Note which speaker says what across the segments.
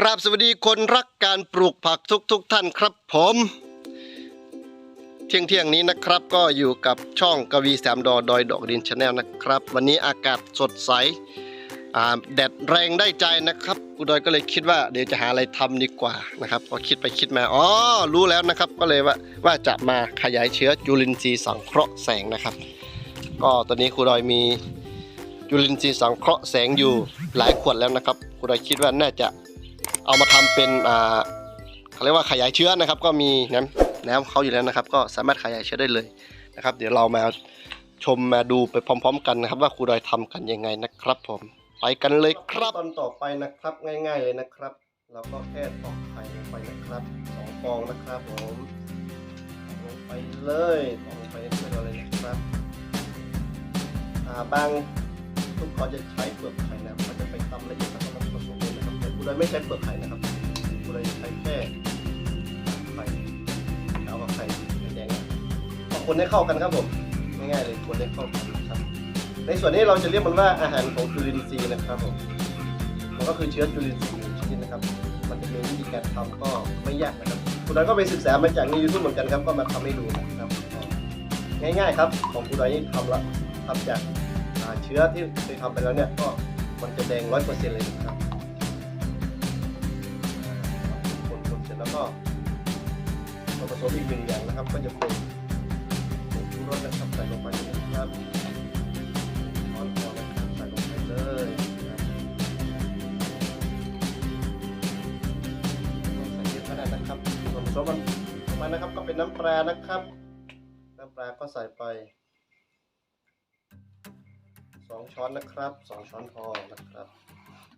Speaker 1: กราบสวัสดีคนรักการปลูกผักทุกๆทท่านครับผม เที่ยงเที่ยงนี้นะครับก็อยู่กับช่องกวีแสามดอดอยดอกดินชาแนลนะครับ วันนี้อากาศสดใสแดดแรงได้ใจนะครับกูดอยก็เลยคิดว่าเดี๋ยวจะหาอะไรทำดีกว่านะครับพอคิดไปคิดมาอ๋อรู้แล้วนะครับก็เลยว่าว่าจะมาขยายเชื้อจุลินทรีย์สังเคราะห์แสงนะครับ ก็ตอนนี้ครูดอยมีจุลินทรีย์สังเคราะห์แสงอยู่หลายขวดแล้วนะครับครูดอยคิดว่าน่าจะ เอามาทำเป็นอ่าเขาเรียกว่าขยายเชื้อนะครับ ก็มีน้ำน้ำเขาอยู่แล้วนะครับ ก็สามารถขยายเชื้อได้เลยนะครับ เดี๋ยวเรามาชมมาดูไปพร้อม ๆ กันนะครับ ว่าครูดอยทำกันยังไงนะครับ ผมไปกันเลยครับตอนต่อไปนะครับง่าย ๆเลยนะครับ เราก็แค่ตอกไข่ลงไปนะครับสองฟองนะครับผมลงไปเลยตอกลงไปเรื่อยๆเลยนะครับอ่าบางทุกคนจะใช้เปลือกไข่นะ เลยนะครับแต่กูเลยไม่ใช้เปลือกไข่นะครับกูเลยใช้แค่ไข่แล้วก็ไข่แดงๆก็คนให้เข้ากันครับผมง่ายๆเลยคนให้เข้ากันครับ ในส่วนนี้เราจะเรียกมันว่าอาหารของจุลินทรีย์นะครับผมมันก็คือเชื้อจุลินทรีย์ชนิดนะครับ มันจะมีวิธีการทำก็ไม่ยากนะครับคุณดอยก็ไปศึกษามาจากในยูทูบเหมือนกันครับก็มาทำให้ดูนะครับ ง่ายๆครับ ของคุณดอยนี่ทำละทำจากเชื้อที่เคยทำไปแล้วเนี่ยก็มันจะแดงร้อยเปอร์เซ็นต์เลยนะครับ มอีกหนึ่งอย่างนะครับก็จะเป็นผงชูรสนะครับใส่ลงไปเลยนะครับช้อนพอนะครับใส่ลงไปเลยนะครับใส่เยอะก็ได้นะครับส่วนผสมมันนะครับก็เป็นน้ำปลานะครับ น้ำปลาก็ใส่ไปสองช้อนนะครับสองช้อนพอนะครับ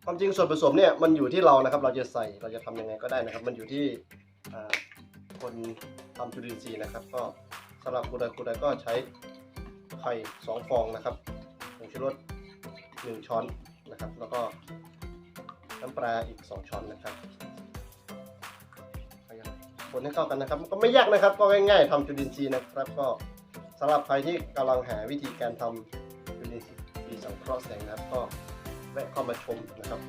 Speaker 1: ความจริงส่วนผสมเนี่ยมันอยู่ที่เรานะครับ เราจะใส่เราจะทำยังไงก็ได้นะครับ มันอยู่ที่ คนทำจุลินทรีย์นะครับ ก็สำหรับกูไดกูไดก็ใช้ไข่สองฟองนะครับผงชูรสหนึ่งช้อนนะครับ แล้วก็น้ำปลาอีกสองช้อนนะครับคนให้เข้ากันนะครับก็ไม่ยากนะครับ ก็ง่าย ๆทำจุลินทรีย์นะครับ ก็สำหรับใครที่กำลังหาวิธีการทำจุลินทรีย์สังเคราะห์แสงนะครับ ก็แวะเข้ามาชมนะครับ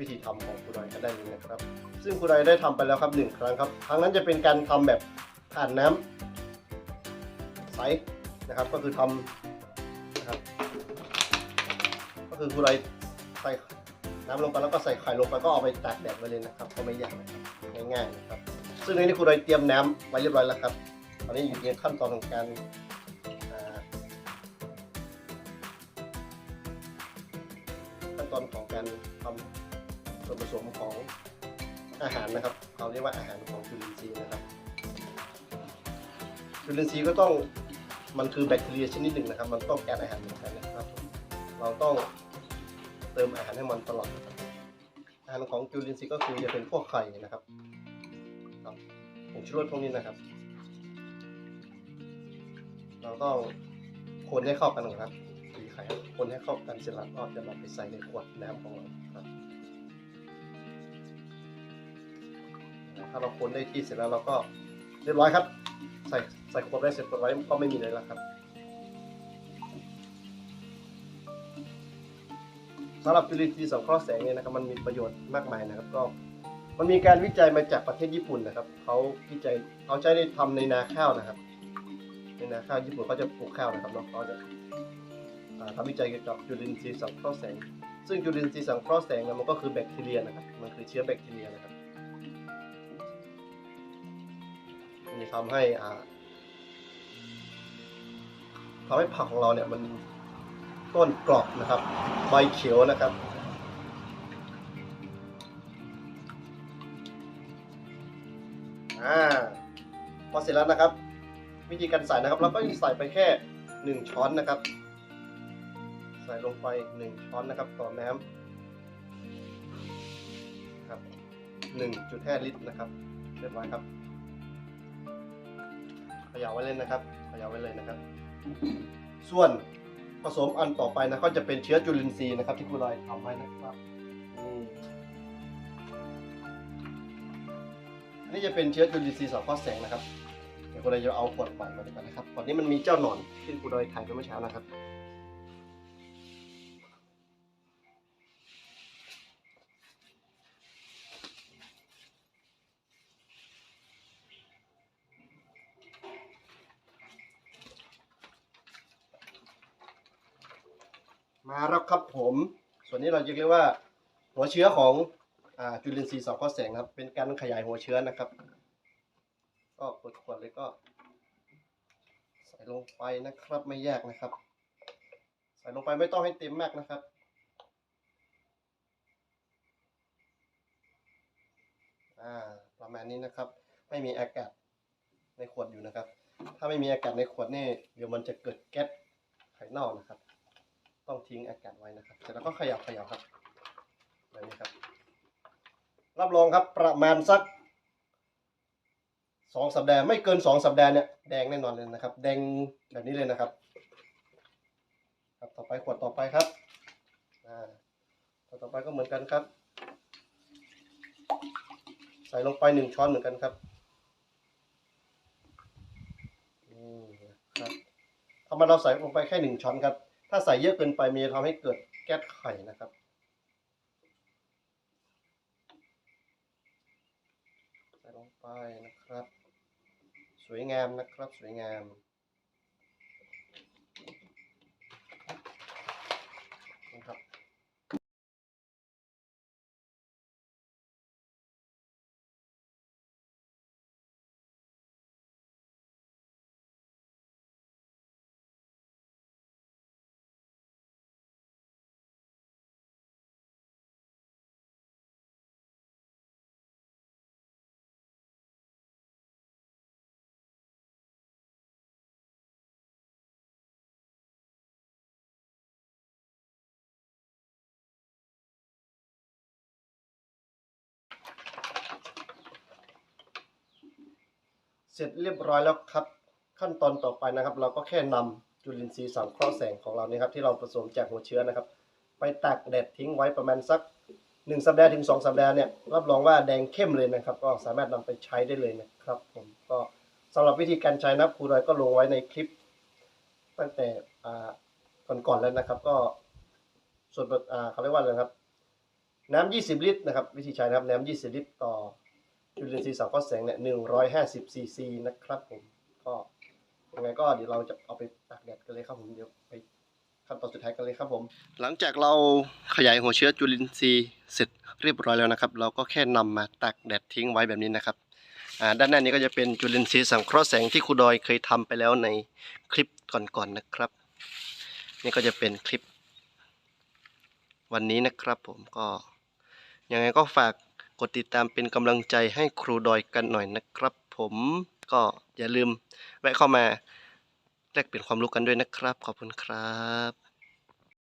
Speaker 1: วิธีทำของครูดอยกันได้เลยนะครับ ซึ่งครูดอยได้ทำไปแล้วครับหนึ่งครั้งครับ ครั้งนั้นจะเป็นการทำแบบผ่านน้ำใสนะครับ ก็คือทำนะครับ ก็คือครูดอยใส่น้ำลงไปแล้วก็ใส่ไข่ลงไปก็เอาไปตากแดดไว้เลยนะครับก็ไม่ยากนะครับง่ายๆนะครับ ซึ่งในนี้ครูดอยเตรียมน้ำไว้เรียบร้อยแล้วครับ ตอนนี้อยู่ในขั้นตอนของการ ส่วนผสมของอาหารนะครับเราเรียกว่าอาหารของจุลินทรีย์นะครับจุลินทรีย์ก็ต้องมันคือแบคทีเรียชนิดหนึ่งนะครับ มันต้องการอาหารเหมือนกันนะครับ เราต้องเติมอาหารให้มันตลอดอาหารของจุลินทรีย์ก็คือจะเป็นพวกไข่นะครับครับผงชูรสพวกนี้นะครับ เราต้องคนให้เข้ากันก่อนครับตีไข่คนให้เข้ากันเสร็จแล้วก็จะนำไปใส่ในขวดน้ำของเรา ถ้าเราคนได้ที่เสร็จแล้วเราก็เรียบร้อยครับ ใส่ใส่ขวดไว้เสร็จขวดไว้ก็ไม่มีเลยแล้วครับสำหรับจุลินทรีย์สังเคราะห์แสงเนี่ยนะครับมันมีประโยชน์มากมายนะครับ ก็มันมีการวิจัยมาจากประเทศญี่ปุ่นนะครับเขาวิจัยเขาใช้ได้ทำในนาข้าวนะครับ ในนาข้าวญี่ปุ่นเขาจะปลูกข้าวนะครับเนาะเขาจะทำวิจัยเกี่ยวกับจุลินทรีย์สังเคราะห์แสง ซึ่งจุลินทรีย์สังเคราะห์แสงเนี่ยมันก็คือแบคทีเรียนะครับมันคือเชื้อแบคทีเรียนะครับ จะทำให้อ่าทำให้ผักของเราเนี่ยมันต้นกรอบนะครับ ใบเขียวนะครับอ่าพอเสร็จแล้วนะครับ วิธีการใส่นะครับ เราก็ใส่ไปแค่หนึ่งช้อนนะครับ ใส่ลงไปหนึ่งช้อนนะครับต่อน้ำครับหนึ่งจุดห้าลิตรนะครับเรียบร้อยครับ ย่าไว้เลยนะครับเขย่าไว้เลยนะครับ ส่วนผสมอันต่อไปนะก็จะเป็นเชื้อจุลินทรีย์นะครับ ที่ครูลอยทำไว้นะครับอันนี้จะเป็นเชื้อจุลินทรีย์สังเคราะห์แสงนะครับเดี๋ยวครูลอยจะเอาขวดใหม่มาดีกว่านะครับขวดนี้มันมีเจ้าหนอนที่ครูลอยถ่ายไปเมื่อเช้านะครับ มาแล้วครับผม ส่วนนี้เราจะเรียกว่าหัวเชื้อของอจุลินทรีย์สังเคราะห์แสงครับ เป็นการขยายหัวเชื้อนะครับ ก็เปิดขวดเลยก็ ใส่ลงไปนะครับ ไม่แยกนะครับ ใส่ลงไปไม่ต้องให้เต็มมากนะครับประมาณนี้นะครับ ไม่มีอากาศในขวดอยู่นะครับ ถ้าไม่มีอากาศในขวดนี่เดี๋ยวมันจะเกิดแก๊สไข่เน่านะครับ ต้องทิ้งอากาศไว้นะครับ เสร็จแล้วก็ขยับขยับครับแบบนี้ครับ รับรองครับประมาณสักสองสัปดาห์ไม่เกินสองสัปดาห์เนี่ยแดงแน่นอนเลยนะครับ แดงแบบนี้เลยนะครับ ครับต่อไปขวดต่อไปครับอ่าขวดต่อไปก็เหมือนกันครับ ใส่ลงไปหนึ่งช้อนเหมือนกันครับนี่ครับทำไมเราใส่ลงไปแค่หนึ่งช้อนครับ ถ้าใส่เยอะเกินไปมันจะทำให้เกิดแก๊สไข่นะครับใส่ลงไปนะครับ สวยงามนะครับ สวยงาม เสร็จเรียบร้อยแล้วครับ ขั้นตอนต่อไปนะครับ เราก็แค่นำจุลินทรีย์สังเคราะห์แสงของเราเนี่ยครับที่เราผสมจากหัวเชื้อนะครับ ไปตากแดดทิ้งไว้ประมาณสักหนึ่งสัปดาห์ถึงสองสัปดาห์เนี่ยรับรองว่าแดงเข้มเลยนะครับ ก็สามารถนำไปใช้ได้เลยนะครับ ผมก็สำหรับวิธีการใช้นะครับครูดอยก็ลงไว้ในคลิป ตั้งแต่ก่อนๆแล้วนะครับ ก็ส่วนบทอ่าเขาเรียกว่าอะไรครับ น้ำ20 ลิตรนะครับ วิธีใช้นะครับ น้ำ20 ลิตรต่อ จุลินทรีย์สังเคราะห์แสงเนี่ย150ซีซีนะครับผมก็ยังไงก็เดี๋ยวเราจะเอาไปตากแดดกันเลยครับผมเดี๋ยวไปขั้นตอนสุดท้ายกันเลยครับผม หลังจากเราขยายหัวเชื้อจุลินทรีย์เสร็จเรียบร้อยแล้วนะครับ เราก็แค่นำมาตากแดดทิ้งไว้แบบนี้นะครับอ่าด้านหน้านี้ก็จะเป็นจุลินทรีย์สังเคราะห์แสงที่ครูดอยเคยทำไปแล้วในคลิปก่อนๆนะครับ นี่ก็จะเป็นคลิปวันนี้นะครับผมก็ยังไงก็ฝาก กดติดตามเป็นกำลังใจให้ครูดอยกันหน่อยนะครับ ผมก็อย่าลืมแวะเข้ามาแลกเปลี่ยนความรู้กันด้วยนะครับ ขอบคุณครับ